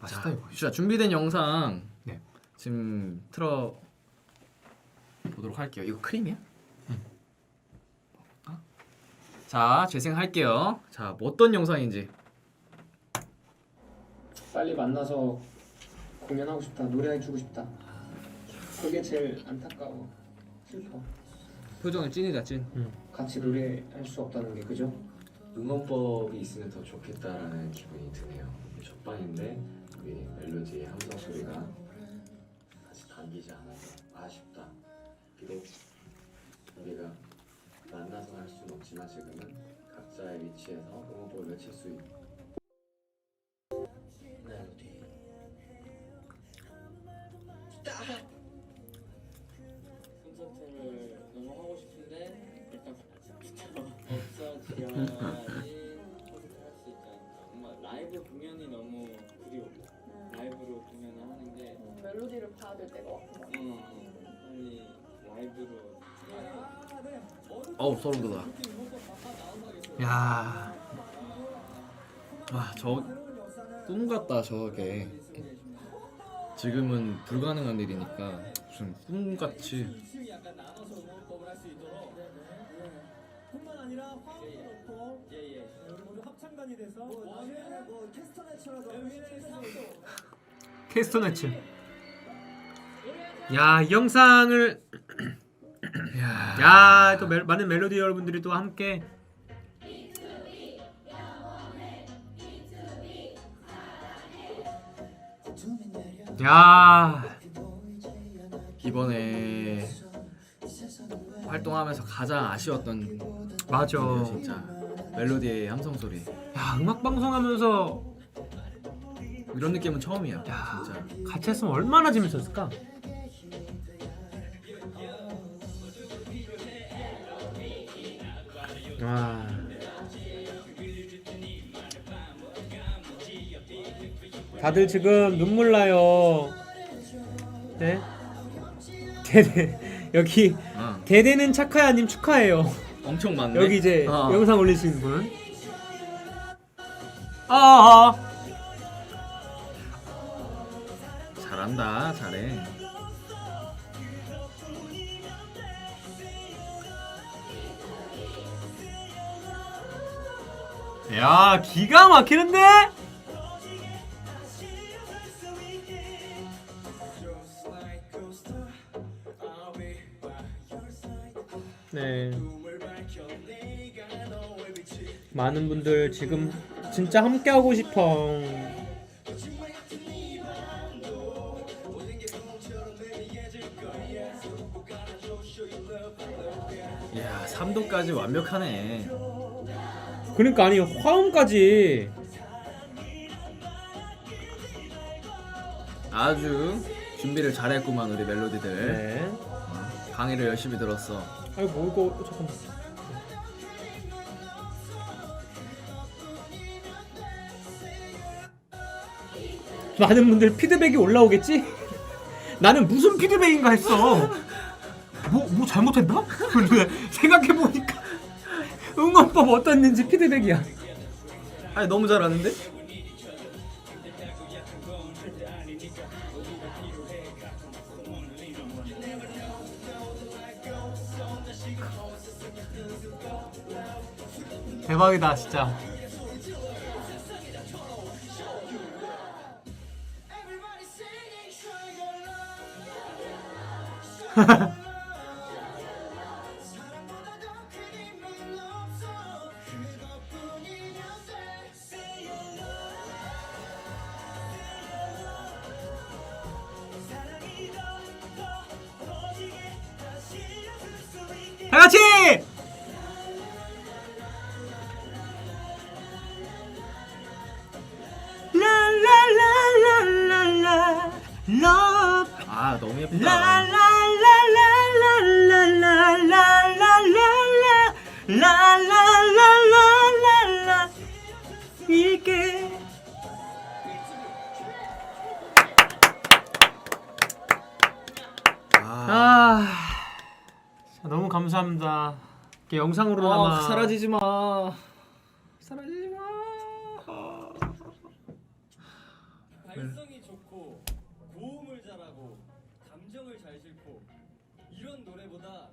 맛있다 이거. 자 준비된 영상 네. 지금 틀어 보도록 할게요. 이거 크림이야? 아? 자 재생할게요. 자뭐 어떤 영상인지 빨리 만나서 공연하고 싶다 노래해주고 싶다 그게 제일 안타까워 슬퍼 표정은 찐이다 찐. 같이 노래할 수 없다는 게 그죠? 응원법이 있으면 더 좋겠다라는 기분이 드네요. 첫 방인데 우리 멜로디의 함성 소리가 같이 담기지 않아서 아쉽다. 비록 우리가 만나서 할 수는 없지만 지금은 각자의 위치에서 응원법을 외칠 수 있고 어, 어우 소름 돋아. 야. 와저 꿈 같다 저게. 지금은 불가능한 일이니까 무슨 꿈 같이. 뿐만 아니라 화음도 넣고 예예. 우리 모두 합창단이 돼서 나중에는 뭐 캐스터넷처럼 여기는 캐스터네츠. 야, 이 영상을 야, 또 멜, 많은 멜로디 여러분들이 또 함께 야, 이번에 활동하면서 가장 아쉬웠던 맞아. 게 진짜 멜로디의 함성 소리. 야, 음악 방송하면서 이런 느낌은 처음이야. 야. 진짜. 같이 했으면 얼마나 재밌었을까? 와. 다들 지금 눈물 나요. 네? 대대 여기 어, 대대는 착하야님 축하해요. 엄청 많네. 여기 이제 어. 영상 올리신 분. 아, 아. 잘한다. 잘해. 야 기가 막히는데? 네. 많은 분들 지금 진짜 함께 하고 싶어. 이야 3도까지 완벽하네. 그러니까 아니 화음까지. 아주 준비를 잘했구만 우리 멜로디들. 네. 어, 강의를 열심히 들었어. 아이고 이거 잠깐만. 많은 분들 피드백이 올라오겠지? 나는 무슨 피드백인가 했어. 뭐, 뭐 잘못했나? 근데 생각해보니 까 응원법 어땠는지 피드백이야. 아니 너무 잘하는데? 대박이다, 진짜. 进! 너무 감사합니다. 이렇게 영상으로나마 아 사라지지 마. 사라지지 마. 발성이 좋고 고음을 잘하고 감정을 잘 싣고 이런 노래보다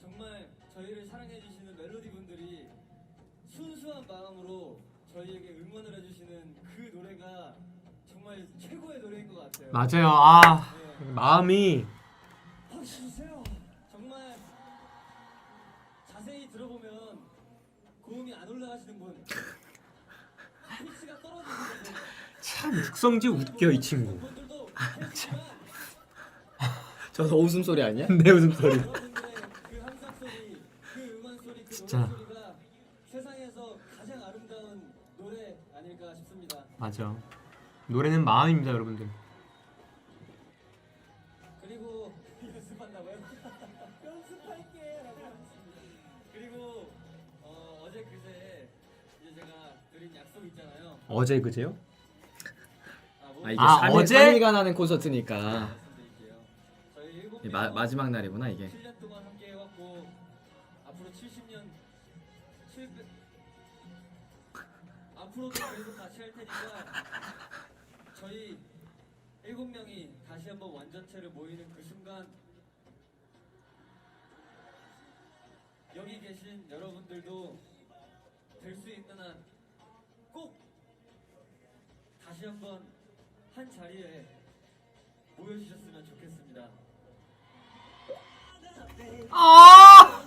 정말 저희를 사랑해 주시는 멜로디 분들이 순수한 마음으로 저희에게 응원을 해주시는 그 노래가 정말 최고의 노래인 것 같아요. 맞아요. 아 네. 마음이 들어보면 고음이 안 올라가시는 분, 피치가 떨어지는 분, 참 육성지 웃겨 이 친구. 분들도 계시지만 저 웃음소리 아니야? 내 웃음소리. 여러분들의 그 함성 소리, 그 소리, 그 진짜. 노래 소리가 세상에서 가장 아름다운 노래 아닐까 싶습니다. 맞아. 노래는 마음입니다, 여러분들. 어제 그제요? 아, 뭐? 아 이게 아, 3일, 어제? 3일간 하는 콘서트니까. 이 마, 명 마지막 날이구나 이게. 7년 동안 함께 해왔고 앞으로 70년 700 앞으로도 계속 같이 할 테니까 저희 일곱 명이 다시 한번 완전체를 모이는 그 순간 여기 계신 여러분들도 될 수 있는 한꼭 다시 한번 한 자리에 모여주셨으면 좋겠습니다. 아!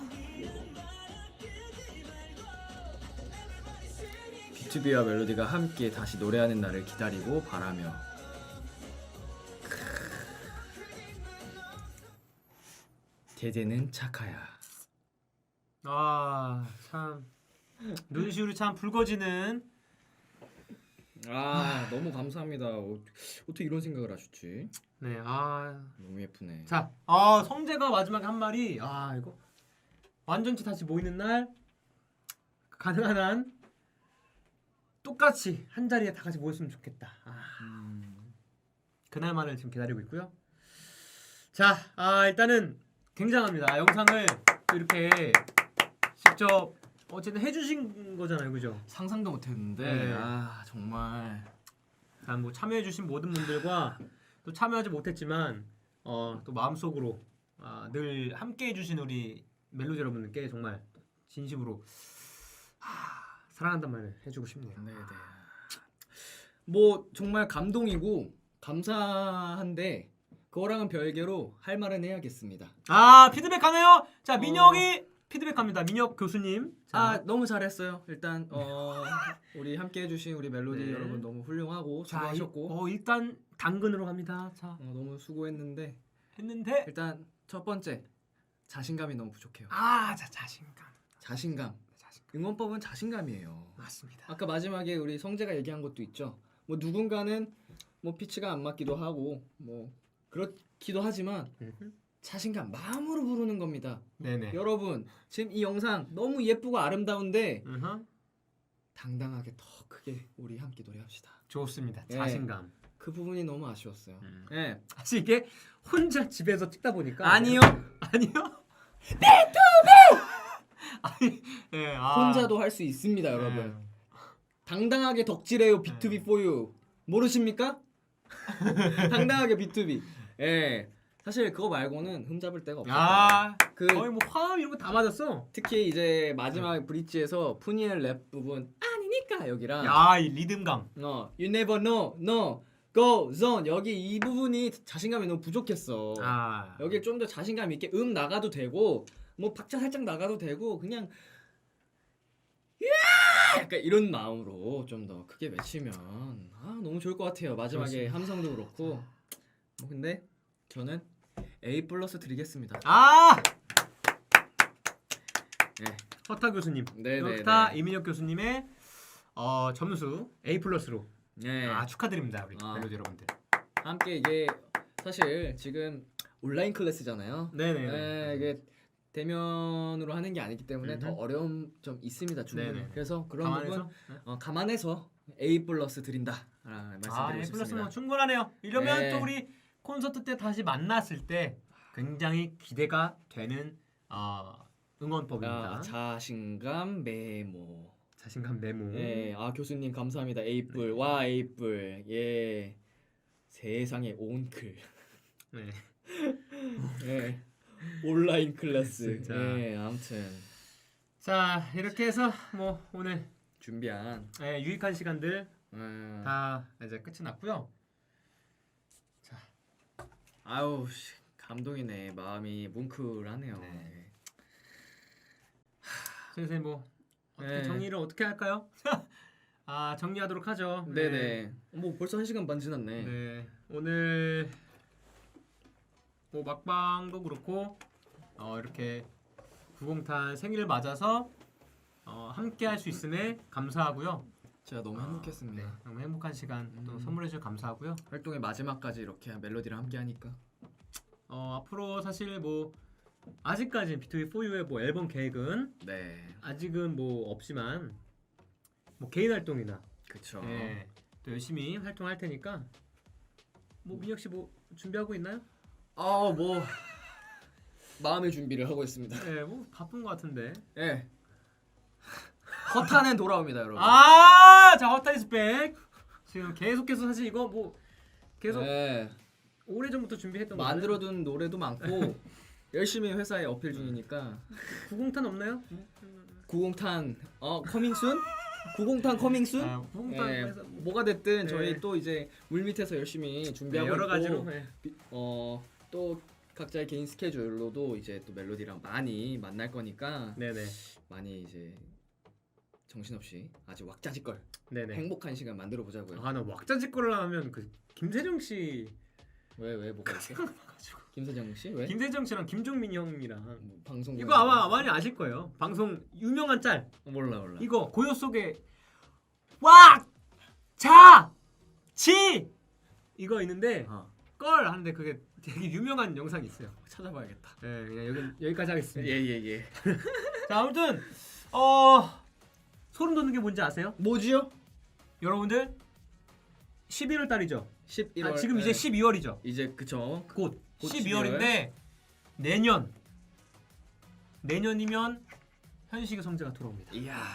B2B와 멜로디가 함께 다시 노래하는 날을 기다리고 바라며 대대는 착하야 아, 참 눈시울이 참 붉어지는 아 너무 감사합니다 어, 어떻게 이런 생각을 하셨지 네. 아, 너무 예쁘네 자, 아 성재가 마지막에 한 말이 아 이거 완전체 다시 모이는 날 가능한 한 똑같이 한 자리에 다 같이 모였으면 좋겠다. 아, 음, 그날만을 지금 기다리고 있고요. 자, 아 일단은 굉장합니다. 영상을 또 이렇게 직접 어쨌든 해주신 거잖아요, 그죠? 상상도 못했는데 네. 아 정말 뭐 참여해주신 모든 분들과 또 참여하지 못했지만 어, 또 마음속으로 아, 늘 함께해주신 우리 멜로디 여러분들께 정말 진심으로 하, 사랑한다는 말을 해주고 싶네요. 네네 뭐 정말 감동이고 감사한데 그거랑은 별개로 할 말은 해야겠습니다 아 피드백 가네요. 자 어. 민혁이 피드백 갑니다. 민혁 교수님. 자, 아 너무 잘했어요. 일단 어 우리 함께 해주신 우리 멜로디 네. 여러분 너무 훌륭하고 자, 수고하셨고 어, 일단 당근으로 갑니다. 자 어, 너무 수고했는데 했는데 일단 첫 번째 자신감이 너무 부족해요. 아, 자 자신감. 자신감. 자신감 응원법은 자신감이에요. 맞습니다. 아까 마지막에 우리 성재가 얘기한 것도 있죠. 뭐 누군가는 뭐 피치가 안 맞기도 하고 뭐 그렇기도 하지만. 자신감 마음으로 부르는 겁니다. 네네. 여러분 지금 이 영상 너무 예쁘고 아름다운데. 당당하게 더 크게 우리 함께 노래합시다. 좋습니다. 예. 자신감. 그 부분이 너무 아쉬웠어요. 음. 예. 사실 이게 혼자 집에서 찍다 보니까 아니요. 아니요. 아니, 예, 아. 혼자도 할 수 있습니다, 여러분. 예. 당당하게 덕질해요 B2B for you. 모르십니까? 당당하게 B2B. 예. 사실 그거 말고는 흠잡을 데가 없어요. 아, 그 거의 뭐 화음 이런 거 다 맞았어. 특히 이제 마지막 브릿지에서 푸니엘 랩 부분 아니니까 여기랑 야, 이 리듬감. 어 you never know no go zone 여기 이 부분이 자신감이 너무 부족했어. 아, 여기 좀 더 자신감 있게 음 나가도 되고 뭐 박자 살짝 나가도 되고 그냥 야! 약간 이런 마음으로 좀 더 크게 외치면 아 너무 좋을 것 같아요 마지막에 함성도 그렇고 뭐 근데 저는 A 플러스 드리겠습니다 아, 네. 허타 교수님. 네 네 허타 이민혁 교수님의 어, 점수 A 플러스로. 네. 아, 축하드립니다, 우리 아. 멜로디 여러분들. 함께 이게 사실 지금 온라인 클래스잖아요 네네. 네, 이게 대면으로 하는 게 아니기 때문에 음흠. 더 어려움 좀 있습니다 충분히 네네. 그래서 그런 부분 감안해서. 네. 어, 감안해서 A 플러스 드린다 아, 아, 말씀드리고 A 플러스 싶습니다. 뭐 충분하네요. 이러면 네. 또 우리 콘서트 때 다시 만났을 때 굉장히 기대가 되는 어, 응원법입니다. 아, 자신감 메모. 자신감 메모. 예, 아 교수님 감사합니다. 에이플 와 에이플 예. 세상에 온클. 네. 네. 온라인 클래스. 네, 아무튼 자 이렇게 해서 뭐 오늘 준비한 예, 유익한 시간들 음, 다 이제 끝이 났고요. 아우 씨, 감동이네. 마음이 뭉클하네요. 네. 선생님 뭐 어떻게 네. 정리를 어떻게 할까요? 아 정리하도록 하죠. 네, 네. 뭐 벌써 한 시간 반 지났네. 네. 오늘 뭐 막방도 그렇고 어, 이렇게 구공탄 생일을 맞아서 어, 함께 할 수 있음에 감사하고요. 제가 너무 행복했습니다. 네, 너무 행복한 시간 또 음. 선물해 주셔서 감사하고요. 활동의 마지막까지 이렇게 멜로디랑 함께 하니까 어, 앞으로 사실 뭐 아직까지 B2B4U의 뭐 앨범 계획은 네. 아직은 뭐 없지만 뭐 개인 활동이나 그쵸. 예, 또 열심히 활동할 테니까 뭐 민혁 씨 뭐 준비하고 있나요? 아, 뭐 마음의 준비를 하고 있습니다. 예, 뭐 바쁜 것 같은데. 예. 허탄은 돌아옵니다, 여러분. 아, 자 허타 이스 백. 지금 계속해서 사실 이거 뭐 계속 네. 오래 전부터 준비했던 거 만들어둔 노래도 많고 열심히 회사에 어필 중이니까 구공탄 없나요? 90탄 어 커밍순? 90탄 커밍순? 아, 구공탄 예, 뭐 뭐가 됐든 네. 저희 또 이제 물 밑에서 열심히 네, 준비하고 여러 있고 가지로 예. 어또 각자의 개인 스케줄로도 이제 또 멜로디랑 많이 만날 거니까 네네 많이 이제 정신없이 아주 왁자지껄 네네. 행복한 시간 만들어 보자고요. 아나 왁자지껄을 하면 그 김세정 씨, 왜 왜 뭐가 있어? 김세정 씨 왜? 김세정 씨랑 김종민 형이랑 뭐 방송 이거 아마 많이 아실 거예요. 방송 유명한 짤 몰라 몰라. 이거 고요 속에 왁자지 이거 있는데 어, 걸 하는데 그게 되게 유명한 영상이 있어요. 찾아봐야겠다. 예, 그냥 여기 여기까지 하겠습니다. 예예 예. 자 아무튼 어 소름 돋는 게 뭔지 아세요? 뭐지요? 여러분들 11월 달이죠. 11월. 아, 지금 이제 12월이죠. 이제 그쵸. 곧 곧 12월인데 내년 내년이면 현식의 성재가 돌아옵니다. 이야.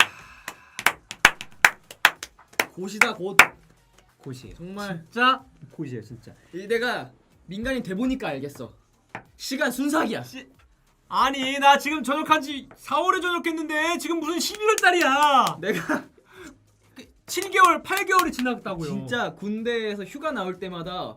곧이다 곧. 곧이에요. 정말 진짜 곧이에요, 진짜. 이 내가 민간인 돼 보니까 알겠어. 시간 순삭이야. 아니 나 지금 전역한 지 4월에 전역했는데 지금 무슨 11월 달이야. 내가 7개월, 8개월이 지났다고요. 진짜 군대에서 휴가 나올 때마다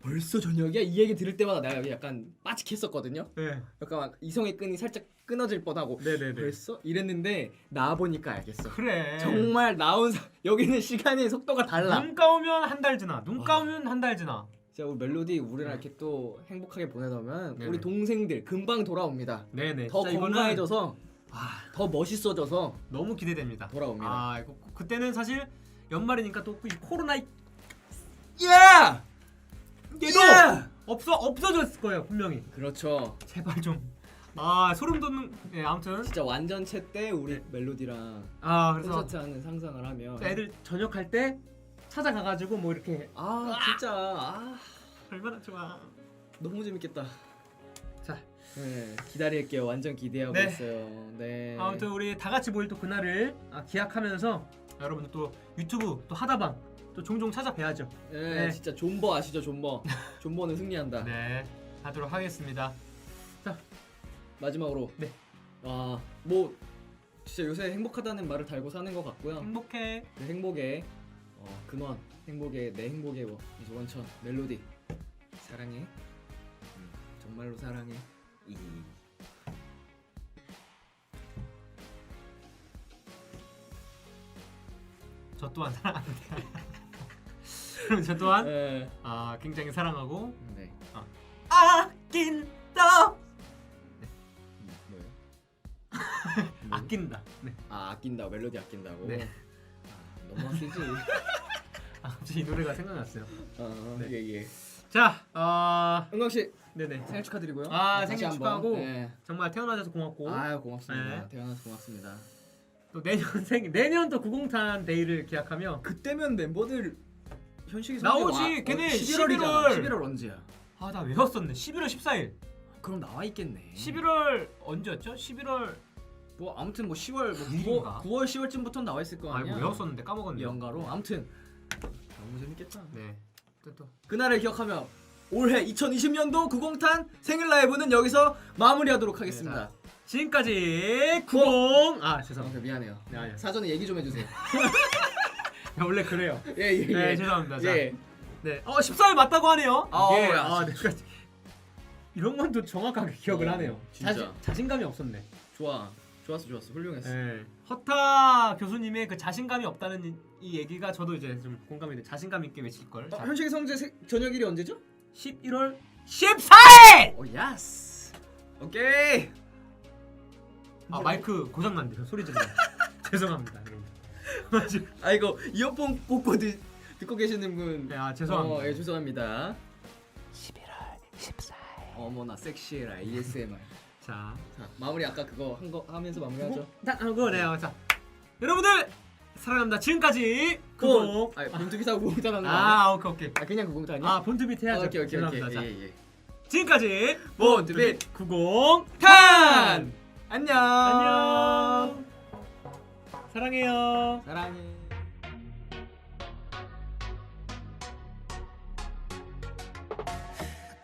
벌써 저녁이야 이 얘기 들을 때마다 내가 약간 빠직했었거든요. 네, 약간 막 이성의 끈이 살짝 끊어질 뻔하고 네네네. 벌써 이랬는데 나와 보니까 알겠어. 그래. 정말 나온 사... 여기는 시간의 속도가 달라. 눈 감으면 한 달 지나. 눈 와. 감으면 한 달 지나. 진짜 우리 멜로디 우리랑 이렇게 또 행복하게 보내다 네네. 우리 동생들 금방 돌아옵니다. 네네. 더 진짜 이거는 건강해져서 더 멋있어져서 너무 기대됩니다. 돌아옵니다. 아 이거 그때는 사실 연말이니까 또이 코로나 이- 예! 얘도 예! 없어 없어졌을 거예요 분명히. 그렇죠. 제발 좀. 아 소름 돋는. 예 아무튼. 진짜 완전체 때 우리 멜로디랑 아 그래서 콘서트 하는 상상을 하면 애들 전역할 때 찾아가가지고 뭐 이렇게 아 진짜 아 얼마나 좋아. 너무 재밌겠다. 자 네 기다릴게요. 완전 기대하고 네. 있어요. 네. 아무튼 우리 다 같이 모일 또 그날을 아, 기약하면서 여러분들 또 유튜브 또 하다방 또 종종 찾아뵈야죠. 네, 네. 진짜 존버 아시죠 존버. 존버는 승리한다. 네 하도록 하겠습니다. 마지막으로 네. 아뭐 진짜 요새 행복하다는 말을 달고 사는 것 같고요. 행복해. 그 행복의 어, 근원, 행복의 내 행복의 원, 원천 멜로디 사랑해. 음, 정말로 사랑해. 이 저 또한 사랑합니다. 그럼 저 또한 네. 아 굉장히 사랑하고 네. 아낀다. 음, 뭐예요? 뭐? 아낀다. 네. 아 아낀다 멜로디 아낀다고. 네. 아, 너무 아끼지. 아, 갑자기 이 노래가 생각났어요. 어, 네. 예 예. 자, 어, 은광 씨 네네. 생일 축하드리고요. 아, 다시 생일 한번. 축하하고. 네. 정말 태어나셔서 고맙고 아유 고맙습니다. 네. 태어나서 고맙습니다. 또 내년 생 내년 또 구공탄 데이를 기약하며 그때면 멤버들 현식이 나오지. 걔네 11월이잖아. 11월. 11월 언제야? 아 나 외웠었네. 11월 14일. 그럼 나와 있겠네. 11월 언제였죠? 11월 뭐 아무튼 뭐 10월 뭐 9일인가? 9월, 9월 10월쯤부터 나와 있을 거 아이고 아니야. 외웠었는데 까먹었네요. 연가로 아무튼 너무 재밌겠다. 네. 또, 또. 그날을 기억하며 올해 2020년도 90탄 생일 라이브는 여기서 마무리하도록 하겠습니다. 네, 지금까지 90. 아 아, 죄송합니다. 미안해요. 네, 아니요. 사전에 얘기 좀 해주세요. 원래 그래요. 예, 예, 예. 네 죄송합니다. 자, 예. 네. 어 14일 맞다고 하네요. 아, 예. 어, 야, 아, 내가 이런 건 또 정확하게 기억을 어, 하네요. 진짜. 자신, 자신감이 없었네. 좋아. 좋았어, 좋았어. 훌륭했어. 예. 허타 교수님의 그 자신감이 없다는 이, 이 얘기가 저도 이제 좀 공감이 돼. 자신감 있게 외칠 걸. 어, 자, 현식이 성재 세- 저녁일이 언제죠? 11월 14일. 오, 야스. 오케이. 아 마이크 고장 난대요. 소리 지르. 죄송합니다. 여러분. 아 이거 이어폰 꽂고 듣, 듣고 계시는 분. 네, 아 죄송합니다. 어, 예, 죄송합니다. 11월 14일. 어머나 섹시해라 ASMR. 자, 자 마무리 아까 그거 한 거 하면서 마무리하죠. 딱 하고 네요. 자, 여러분들 사랑합니다. 지금까지 구독. 아 본투비 사고 구공탄 하는 거 아니야? 아 오케이 오케이. 아 그냥 구공탄이야? 아 본투비트 해야죠. 아, 오케이 오케이 오케이. 죄송합니다. 자, 예, 예. 지금까지 본투빗 90 탄! 안녕. 안녕. 사랑해요. 사랑해.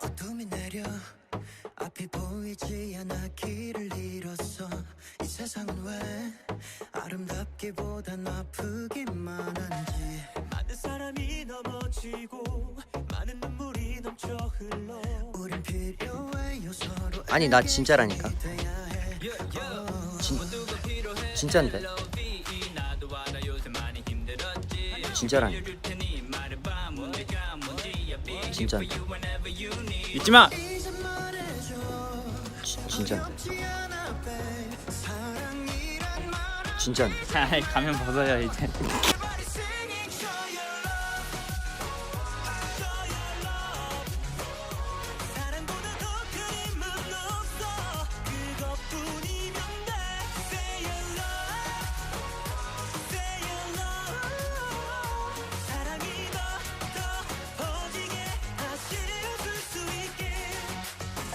어둠이 내려 앞이 보이지 않아 길을 잃었어. 이 세상은 왜 아름답기보단 아프기만 한지. 많은 사람이 넘어지고 많은 눈물이 넘쳐 흘러. 우린 필요해요 서로 아니, 나 진짜라니까. 진, 진짜인데. 진짜라니까. 진짜인데. 잊지 마. 이제 말해줘 진, 진짜인데. 없지 않아 babe 사랑이란 말 진짜인데. 가면 벗어야 이제.